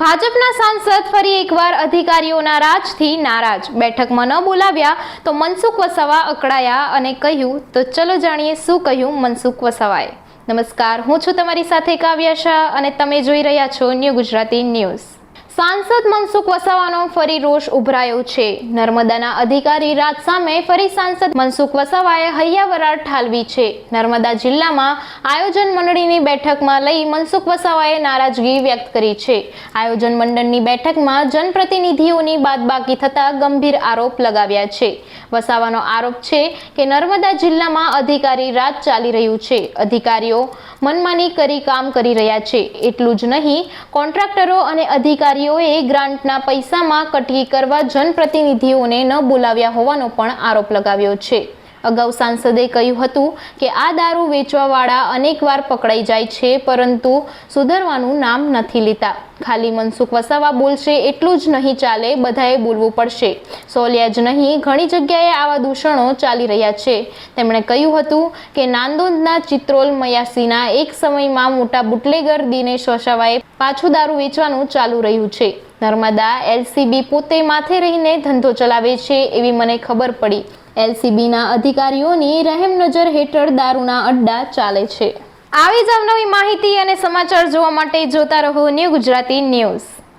ભાજપના સાંસદ ફરી એકવાર અધિકારીઓના રાજથી નારાજ. બેઠકમાં ન બોલાવ્યા તો મનસુખ વસાવા અકળાયા અને કહ્યું, તો ચલો જાણીએ શું કહ્યું મનસુખ વસાવાએ. નમસ્કાર, હું છું તમારી સાથે કાવ્યા શાહ અને તમે જોઈ રહ્યા છો ન્યૂ ગુજરાતી ન્યૂઝ. સાંસદ મનસુખ વસાવાનો ફરી રોષ ઉભરાયો છે. નર્મદાના અધિકારી રાજ સામે ફરી સાંસદ મનસુખ વસાવાએ હૈયાવરાળ ઠાલવી છે. નર્મદા જિલ્લામાં આયોજન મંડળીની બેઠકમાં લઈ મનસુખ વસાવાએ નારાજગી વ્યક્ત કરી છે. આયોજન મંડળની બેઠકમાં જનપ્રતિનિધિઓની બાદબાકી થતા ગંભીર આરોપ લગાવ્યા છે. વસાવાનો આરોપ છે કે નર્મદા જિલ્લામાં અધિકારી રાજ ચાલી રહ્યું છે. અધિકારીઓ મનમાની કરી કામ કરી રહ્યા છે. એટલું જ નહીં, કોન્ટ્રાક્ટરો અને અધિકારીઓએ ગ્રાન્ટના પૈસામાં કટકી કરવા જનપ્રતિનિધિઓને ન બોલાવ્યા હોવાનો પણ આરોપ લગાવ્યો છે. અગાઉ સાંસદે કહ્યું હતું કે આ દારૂ વેચવાવાળા અનેકવાર પકડાઈ જાય છે, પરંતુ સુધરવાનું નામ નથી લેતા ખાલી મનસુખ વસાવા બોલશે એટલું જ નહીં ચાલે, બધાએ બોલવું પડશે. સોલ્યા જ નહીં, ઘણી જગ્યાએ આવા દૂષણો ચાલી રહ્યા છે. તેમણે કહ્યું હતું કે નાંદોદના ચિત્રોલ મયાસીના એક સમયમાં મોટા બુટલેગર દિનેશ વસાવાએ પાછું દારૂ વેચવાનું ચાલુ રહ્યું છે. નર્મદા એલસીબી પોતે માથે રહીને ધંધો ચલાવે છે એવી મને ખબર પડી. એલસીબીના અધિકારીઓની રહેમ નજર હેઠળ દારૂના અડ્ડા ચાલે છે. આવી જ અવનવી માહિતી અને સમાચાર જોવા માટે જોતા રહો ન્યૂ ગુજરાતી ન્યૂઝ.